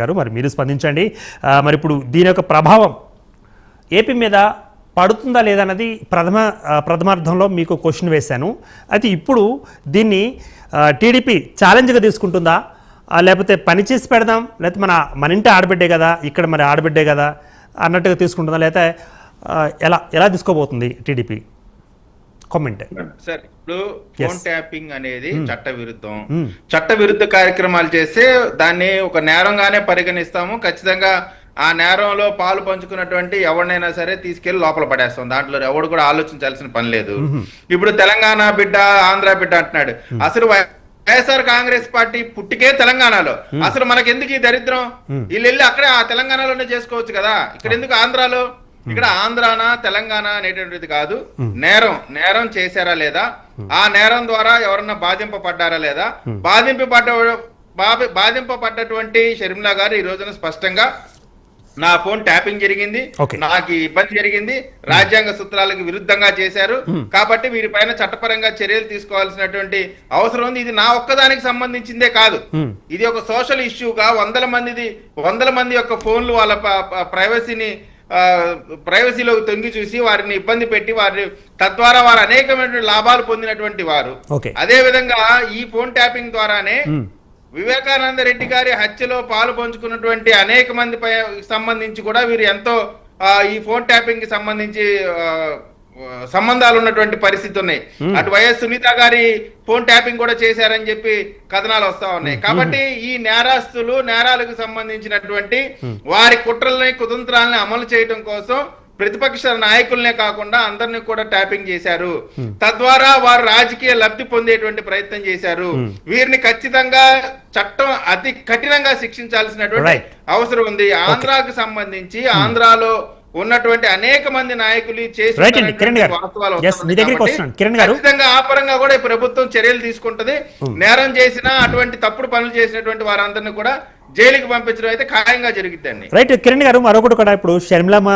గారు మరి మీరు స్పందించండి. మరి ఇప్పుడు దీని యొక్క ప్రభావం ఏపీ మీద పడుతుందా లేదన్నది ప్రథమ ప్రథమార్థంలో మీకు క్వశ్చన్ వేశాను. అయితే ఇప్పుడు దీన్ని టీడీపీ ఛాలెంజ్గా తీసుకుంటుందా? లేకపోతే పని చేసి పెడదాం లేకపోతే మన మన ఇంటి ఆడబిడ్డే కదా ఇక్కడ మరి ఆడబిడ్డే కదా అన్నట్టుగా తీసుకుంటుందా? లేకపోతే ఎలా ఎలా తీసుకోబోతుంది టీడీపీ? కామెంట్ సార్ ఇప్పుడు ఫోన్ ట్యాపింగ్ అనేది చట్ట విరుద్ధం మ్మ్. చట్ట విరుద్ధ కార్యక్రమాలు చేస్తే దాన్ని ఒక నేరంగానే పరిగణిస్తాము. ఖచ్చితంగా ఆ నేరంలో పాలు పంచుకున్నటువంటి ఎవరినైనా సరే తీసుకెళ్ళి లోపల పడేస్తాం. దాంట్లో ఎవడు కూడా ఆలోచించాల్సిన పని లేదు. ఇప్పుడు తెలంగాణ బిడ్డ ఆంధ్ర బిడ్డ అంటున్నాడు. అసలు వైఎస్ఆర్ కాంగ్రెస్ పార్టీ పుట్టికే తెలంగాణలో. అసలు మనకి ఎందుకు ఈ దరిద్రం? వీళ్ళు వెళ్ళి అక్కడే ఆ తెలంగాణలోనే చేసుకోవచ్చు కదా. ఇక్కడ ఎందుకు ఆంధ్రాలో? ఇక్కడ ఆంధ్రాన తెలంగాణ అనేటువంటిది కాదు. నేరం. నేరం చేశారా లేదా? ఆ నేరం ద్వారా ఎవరన్నా బాధింపబడ్డారా లేదా? బాధింపబడ్డ బాధ- బాధింపబడ్డటువంటి షర్మిలా గారు ఈ రోజున స్పష్టంగా నా ఫోన్ ట్యాపింగ్ జరిగింది. నాకు ఇబ్బంది జరిగింది. రాజ్యాంగ సూత్రాలకు విరుద్ధంగా చేశారు. కాబట్టి వీరిపైన చట్టపరంగా చర్యలు తీసుకోవాల్సినటువంటి అవసరం ఉంది. ఇది నా ఒక్కదానికి సంబంధించిందే కాదు. ఇది ఒక సోషల్ ఇష్యూగా వందల మందిది వందల మంది యొక్క ఫోన్లు వాళ్ళ ప్రైవసీని ప్రైవసీలోకి తొంగి చూసి వారిని ఇబ్బంది పెట్టి వారి తద్వారా వారు అనేకమైన లాభాలు పొందినటువంటి వారు అదే విధంగా ఈ ఫోన్ ట్యాపింగ్ ద్వారానే. వివేకానంద రెడ్డి గారి హత్యలో పాలు పంచుకున్నటువంటి అనేక మంది సంబంధించి కూడా వీరు ఎంతో ఈ ఫోన్ ట్యాపింగ్కి సంబంధించి సంబంధాలు ఉన్నటువంటి పరిస్థితి ఉన్నాయి. అటు వైఎస్ సునీత గారి ఫోన్ ట్యాపింగ్ కూడా చేశారని చెప్పి కథనాలు వస్తా ఉన్నాయి. కాబట్టి ఈ నేరాస్తులు నేరాలకు సంబంధించినటువంటి వారి కుట్రల్ని కుతంత్రాలని అమలు చేయడం కోసం ప్రతిపక్ష నాయకులనే కాకుండా అందరిని కూడా ట్యాపింగ్ చేశారు. తద్వారా వారు రాజకీయ లబ్ధి పొందేటువంటి ప్రయత్నం చేశారు. వీరిని ఖచ్చితంగా చట్టం అతి కఠినంగా శిక్షించాల్సినటువంటి. అవసరం ఉంది. ఆంధ్రాకు సంబంధించి ఆంధ్రాలో ఉన్నటువంటి అనేక మంది నాయకులు. ఖచ్చితంగా ఆ పరంగా కూడా ఈ ప్రభుత్వం చర్యలు తీసుకుంటది. నేరం చేసిన అటువంటి తప్పుడు పనులు చేసినటువంటి వారందరినీ కూడా జైలుకి పంపించడం అయితే ఖాయంగా జరుగుద్దండి. రైట్ కిరణ్ గారు మరొకటి కూడా ఇప్పుడు షర్మిలమ్మ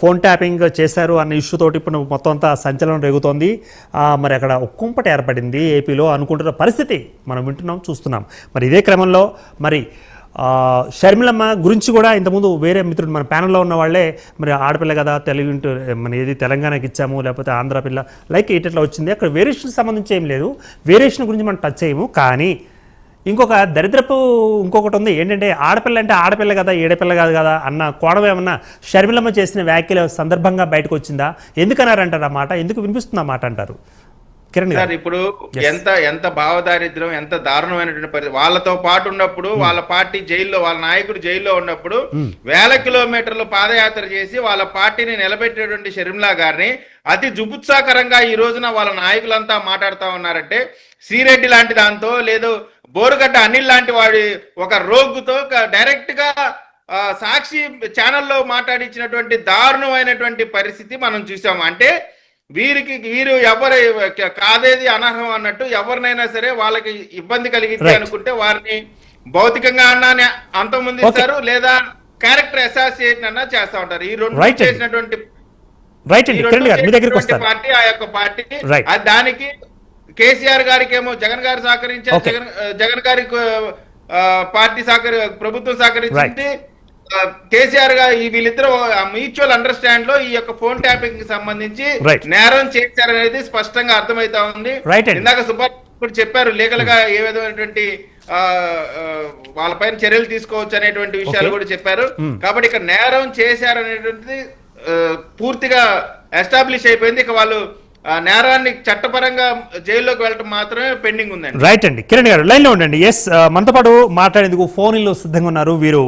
ఫోన్ ట్యాపింగ్ చేశారు అన్న ఇష్యూ తోటి ఇప్పుడు మొత్తం అంతా సంచలనం రేగుతోంది. ఆ, మరి అక్కడ ఒక్కుంపట ఏర్పడింది ఏపీలో అనుకుంటున్న పరిస్థితి మనం వింటున్నాం చూస్తున్నాం. మరి ఇదే క్రమంలో మరి షర్మిలమ్మ గురించి కూడా ఇంతకుముందు వేరే మిత్రుడు మన ప్యానల్లో ఉన్న వాళ్ళే మరి ఆడపిల్ల కదా తెలుగు మన ఏది తెలంగాణకి ఇచ్చాము లేకపోతే ఆంధ్ర పిల్ల లైక్ ఇట్లా వచ్చింది. అక్కడ వేరియేషన్ సంబంధించి ఏం లేదు. వేరియేషన్ గురించి మనం టచ్ చేయము కానీ ఇంకొక దరిద్రపు ఇంకొకటి ఉంది. ఏంటంటే ఆడపిల్ల అంటే ఆడపిల్ల కదా ఏడపిల్ల కాదు కదా అన్న కోణం ఏమన్నా షర్మిలమ్మ చేసిన వ్యాఖ్యల సందర్భంగా బయటకు వచ్చిందా? ఎందుకన్నారంటారు ఆ మాట? ఎందుకు వినిపిస్తుంది ఆ మాట అంటారు? కిరణ్ సార్ ఇప్పుడు ఎంత ఎంత భావదారిద్ర్యం ఎంత దారుణమైనటువంటి పరిస్థితి. వాళ్ళతో పాటు ఉన్నప్పుడు వాళ్ళ పార్టీ జైల్లో వాళ్ళ నాయకుడు జైల్లో ఉన్నప్పుడు వేల కిలోమీటర్లు పాదయాత్ర చేసి వాళ్ళ పార్టీని నిలబెట్టేటువంటి షర్మిలా గారిని అతి జుగుత్సాకరంగా ఈ రోజున వాళ్ళ నాయకులంతా మాట్లాడుతా ఉన్నారంటే శ్రీరెడ్డి లాంటి దాంతో లేదు బోరుగడ్డ అనిల్ లాంటి వాడి ఒక రోగుతో డైరెక్ట్గా సాక్షి ఛానల్లో మాట్లాడించినటువంటి దారుణమైనటువంటి పరిస్థితి మనం చూసాం. అంటే వీరికి వీరు ఎవరు కాదేది అనర్హం అన్నట్టు ఎవరినైనా సరే వాళ్ళకి ఇబ్బంది కలిగింది. అనుకుంటే వారిని భౌతికంగా అన్నా అంతమొందిస్తారు లేదా క్యారెక్టర్ అసోసియేషన్ అన్నా చేస్తా ఉంటారు. ఈ రెండు. చేసినటువంటి రైట్ గారు మీ దగ్గరికి వస్తారు పార్టీ ఆ యొక్క పార్టీ దానికి కేసీఆర్ గారికి ఏమో జగన్ గారు సహకరించారు. జగన్ జగన్ గారికి ఆ, పార్టీ సహకరి ప్రభుత్వం సహకరించింది. కేసీఆర్ ఈ వీళ్ళిద్దరు మ్యూచువల్ అండర్స్టాండ్లో ఈ యొక్క ఫోన్ ట్యాపింగ్కి సంబంధించి. నేరం చేశారనేది స్పష్టంగా అర్థమైతా ఉంది. ఇందాక సుభాష్ కూడా చెప్పారు లీగల్గా ఏ విధమైనటువంటి వాళ్ళపైన చర్యలు తీసుకోవచ్చు అనేటువంటి విషయాలు. కూడా చెప్పారు. కాబట్టి ఇక్కడ నేరం చేశారనేటువంటిది పూర్తిగా ఎస్టాబ్లిష్ అయిపోయింది. ఇక వాళ్ళు నేరాన్ని చట్టపరంగా జైల్లోకి వెళ్ళటం మాత్రమే పెండింగ్ ఉందండి. రైట్ అండి. కిరణ్ గారు లైన్లో ఉండండి. ఎస్ మనతో పాటు మాట్లాడేందుకు ఫోన్లో సిద్ధంగా ఉన్నారు వీరు.